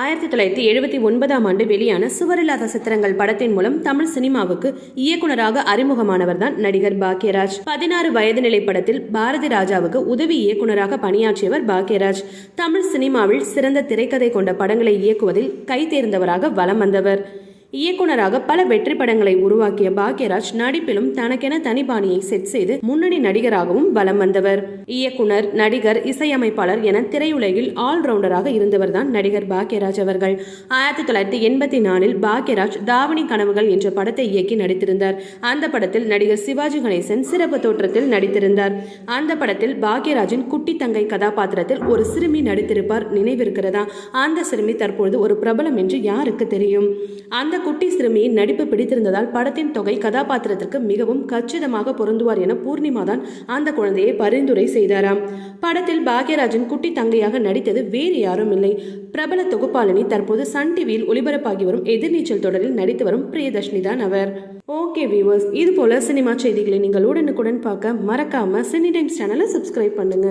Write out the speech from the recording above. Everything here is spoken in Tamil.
ஆயிரத்தி தொள்ளாயிரத்தி எழுபத்தி ஒன்பதாம் ஆண்டு வெளியான சுவரில்லாத சித்திரங்கள் படத்தின் மூலம் தமிழ் சினிமாவுக்கு இயக்குனராக அறிமுகமானவர் தான் நடிகர் பாக்யராஜ். பதினாறு வயது நிலை படத்தில் பாரதி ராஜாவுக்கு உதவி இயக்குனராக பணியாற்றியவர் பாக்யராஜ். தமிழ் சினிமாவில் சிறந்த திரைக்கதை கொண்ட படங்களை இயக்குவதில் கைதேர்ந்தவராக வலம் வந்தவர். இயக்குனராக பல வெற்றி படங்களை உருவாக்கிய பாக்யராஜ் நடிப்பிலும் தனக்கென தனிபாணியை செட் செய்து முன்னணி நடிகராகவும் வலம் வந்தவர். இயக்குனர் நடிகர் இசையமைப்பாளர் என திரையுலகில் ஆல்ரவுண்டராக இருந்தவர் தான் நடிகர் பாக்யராஜ் அவர்கள். ஆயிரத்தி தொள்ளாயிரத்தி எண்பத்தி நாலில் பாக்யராஜ் தாவணி கனவுகள் என்ற படத்தை இயக்கி நடித்திருந்தார். அந்த படத்தில் நடிகர் சிவாஜி கணேசன் சிறப்பு தோற்றத்தில் நடித்திருந்தார். அந்த படத்தில் பாக்யராஜின் குட்டி தங்கை கதாபாத்திரத்தில் ஒரு சிறுமி நடித்திருப்பார் நினைவிருக்கிறதா? அந்த சிறுமி தற்பொழுது ஒரு பிரபலம் என்று யாருக்கு தெரியும்? அந்த குட்டி சிறுமியின் நடிப்பு பிடித்திருந்ததால் படத்தின் தொகை கதாபாத்திரத்திற்கு மிகவும் கச்சிதமாக பொருந்துவார் என பூர்ணிமா தான் அந்த குழந்தையை பரிந்துரை செய்தாராம். படத்தில் பாக்யராஜன் குட்டி தங்கையாக நடித்தது வேறு யாரும் இல்லை. பிரபல தொகுப்பாளினி தற்போது சன் டிவியில் ஒளிபரப்பாகி வரும் எதிர்நீச்சல் தொடரில் நடித்து வரும் பிரியதர்ஷினி தான் அவர். ஓகே வியூவர்ஸ் இது போல சினிமா செய்திகளை நீங்கள் உடனுக்குடன் பார்க்க மறக்காம சினி டைம்ஸ் சேனலை சப்ஸ்கிரைப் பண்ணுங்க.